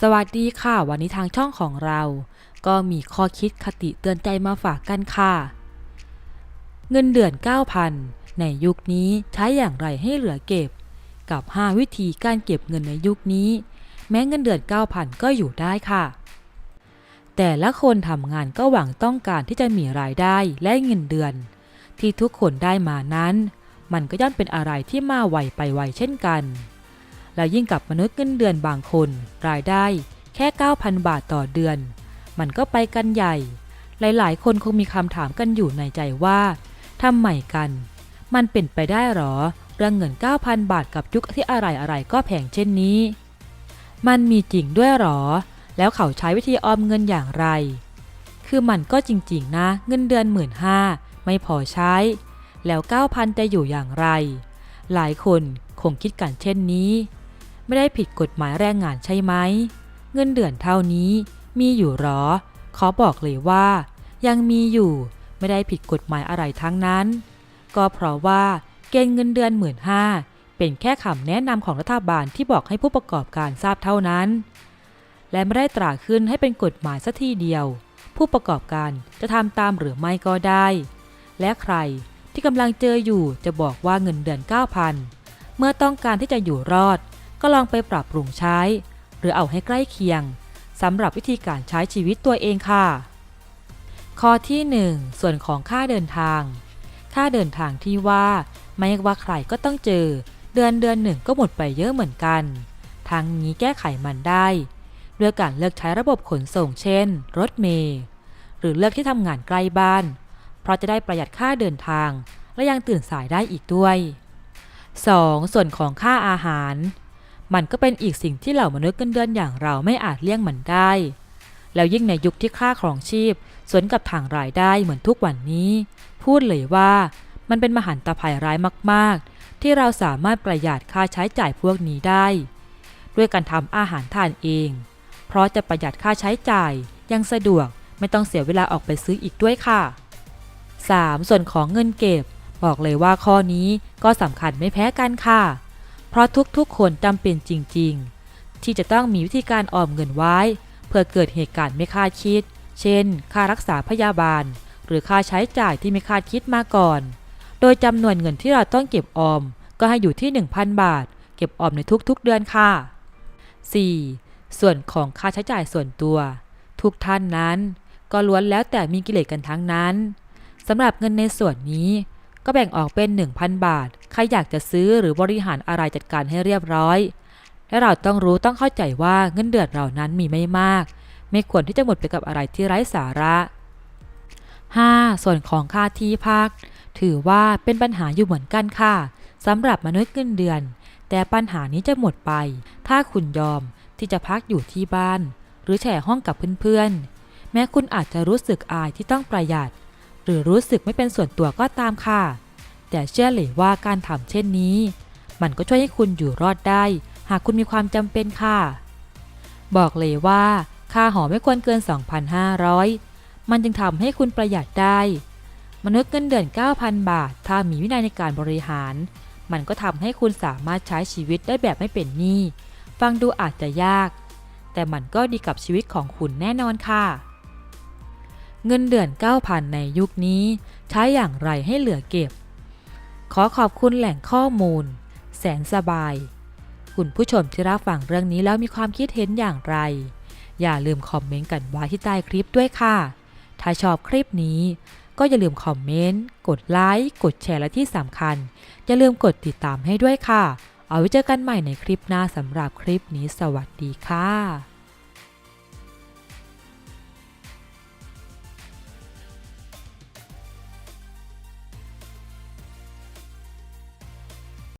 สวัสดีค่ะ วันนี้ทางช่องของเรา ก็มีข้อคิดคติเตือนใจมาฝากกันค่ะ เงินเดือน 9,000 ในยุคนี้ใช้อย่างไรให้เหลือเก็บ กับ 5 วิธีการเก็บเงินในยุคนี้ แม้เงินเดือน 9,000 ก็อยู่ได้ค่ะ แต่ละคนทำงานก็หวังต้องการที่จะมีรายได้และเงินเดือน ที่ทุกคนได้มานั้น มันก็ย่อมเป็นอะไรที่มาไวไปไวเช่นกัน แล้วยิ่งกับมนุษย์เงินเดือนบางคน รายได้แค่ 9,000 บาทต่อเดือน มันก็ไปกันใหญ่ หลายๆ คนคงมีคำถามกันอยู่ในใจว่าทำไมกัน มันเป็นไปได้หรอ เรื่องเงิน 9,000 บาทกับยุคที่อะไรอะไรก็แพงเช่นนี้ มันมีจริงด้วยหรอ แล้วเขาใช้วิธีออมเงินอย่างไร คือมันก็จริง ๆ นะ เงินเดือนหมื่นห้าไม่พอใช้ แล้ว 9,000 จะอยู่อย่างไร หลายคนคงคิดกันเช่นนี้ ไม่ได้ผิดกฎหมายแรงงานใช่ไหม เงินเดือนเท่านี้มีอยู่หรอ ขอบอกเลยว่า ยังมีอยู่ไม่ได้ผิดกฎหมายอะไรทั้งนั้น ก็เพราะว่าเกณฑ์เงินเดือนหมื่นห้าเป็นแค่คำแนะนำของรัฐบาลที่บอกให้ผู้ประกอบการทราบเท่านั้น และไม่ได้ตราขึ้นให้เป็นกฎหมายสัทีเดียว ผู้ประกอบการจะทำตามหรือไม่ก็ได้ และใครที่กำลังเจออยู่จะบอกว่าเงินเดือน 9,000 เมื่อต้องการที่จะอยู่รอด ก็ลองไปปรับปรุงใช้ หรือเอาให้ใกล้เคียงสำหรับวิธีการใช้ชีวิตตัวเองค่ะ ข้อที่ 1 ส่วนของค่าเดินทาง ค่าเดินทางที่ว่าไม่ว่าใครก็ต้องเจอ เดือนเดือนหนึ่งก็หมดไปเยอะเหมือนกันทางนี้แก้ไขมันได้ด้วยการเลือกใช้ระบบขนส่งเช่น รถเมล์หรือเลือกที่ทำงานใกล้บ้าน เพราะจะได้ประหยัดค่าเดินทาง และยังตื่นสายได้อีกด้วย 2. ส่วนของค่าอาหาร มันก็เป็นอีกสิ่งที่เหล่ามนุษย์เงินเดือนอย่างเราไม่อาจเลี่ยงมันได้ แล้วยิ่งในยุคที่ค่าครองชีพ สวนกับทางรายได้เหมือนทุกวันนี้ พูดเลยว่ามันเป็นมหันตภัยร้ายมาก ๆ ที่เราสามารถประหยัดค่าใช้จ่ายพวกนี้ได้ ด้วยการทำอาหารทานเอง เพราะจะประหยัดค่าใช้จ่ายยังสะดวกไม่ต้องเสียเวลาออกไปซื้ออีกด้วยค่ะ 3. ส่วนของเงินเก็บ บอกเลยว่าข้อนี้ก็สำคัญไม่แพ้กันค่ะ เพราะทุกๆ คนจำเป็นจริง ๆ ที่จะต้องมีวิธีการออมเงินไว้ เพื่อเกิดเหตุการณ์ไม่คาดคิด เช่น ค่ารักษาพยาบาล หรือค่าใช้จ่ายที่ไม่คาดคิดมาก่อน โดยจำนวนเงินที่เราต้องเก็บออม ก็ให้อยู่ที่ 1,000 บาท เก็บออมในทุกๆ เดือนค่ะ 4. ส่วนของค่าใช้จ่ายส่วนตัว ทุกท่านนั้น ก็ล้วนแล้วแต่มีกิเลสกันทั้งนั้นสำหรับเงินในส่วนนี้ ก็แบ่งออกเป็น 1,000 บาท ใครอยากจะซื้อหรือบริหารอะไรจัดการให้เรียบร้อย และเราต้องรู้ต้องเข้าใจว่าเงินเดือนเรานั้นมีไม่มาก ไม่ควรที่จะหมดไปกับอะไรที่ไร้สาระ 5. ส่วนของค่าที่พัก ถือว่าเป็นปัญหาอยู่เหมือนกันค่ะสำหรับมนุษย์เงินเดือน แต่ปัญหานี้จะหมดไป ถ้าคุณยอมที่จะพักอยู่ที่บ้าน หรือแชร์ห้องกับเพื่อนๆ แม้คุณอาจจะรู้สึกอายที่ต้องประหยัด หรือรู้สึกไม่เป็นส่วนตัวก็ตามค่ะ แต่เชื่อเลยว่าการทำเช่นนี้ มันก็ช่วยให้คุณอยู่รอดได้ หากคุณมีความจำเป็นค่ะ บอกเลยว่าค่าหอไม่ควรเกิน 2,500 มันจึงทำให้คุณประหยัดได้ มนุษย์เงินเดือน 9,000 บาท ถ้ามีวินัยในการบริหาร มันก็ทำให้คุณสามารถใช้ชีวิตได้แบบไม่เป็นหนี้ ฟังดูอาจจะยาก แต่มันก็ดีกับชีวิตของคุณแน่นอนค่ะ เงินเดือน 9,000 ในยุคนี้ ใช้อย่างไรให้เหลือเก็บ ขอขอบคุณแหล่งข้อมูล แสนสบาย คุณผู้ชมที่รับฟังเรื่องนี้แล้วมีความคิดเห็นอย่างไร อย่าลืมคอมเมนต์กันไว้ที่ใต้คลิปด้วยค่ะ ถ้าชอบคลิปนี้ ก็อย่าลืมคอมเมนต์ กดไลค์ กดแชร์และที่สำคัญ อย่าลืมกดติดตามให้ด้วยค่ะ เอาไว้เจอกันใหม่ในคลิปหน้าสำหรับคลิปนี้ สวัสดีค่ะ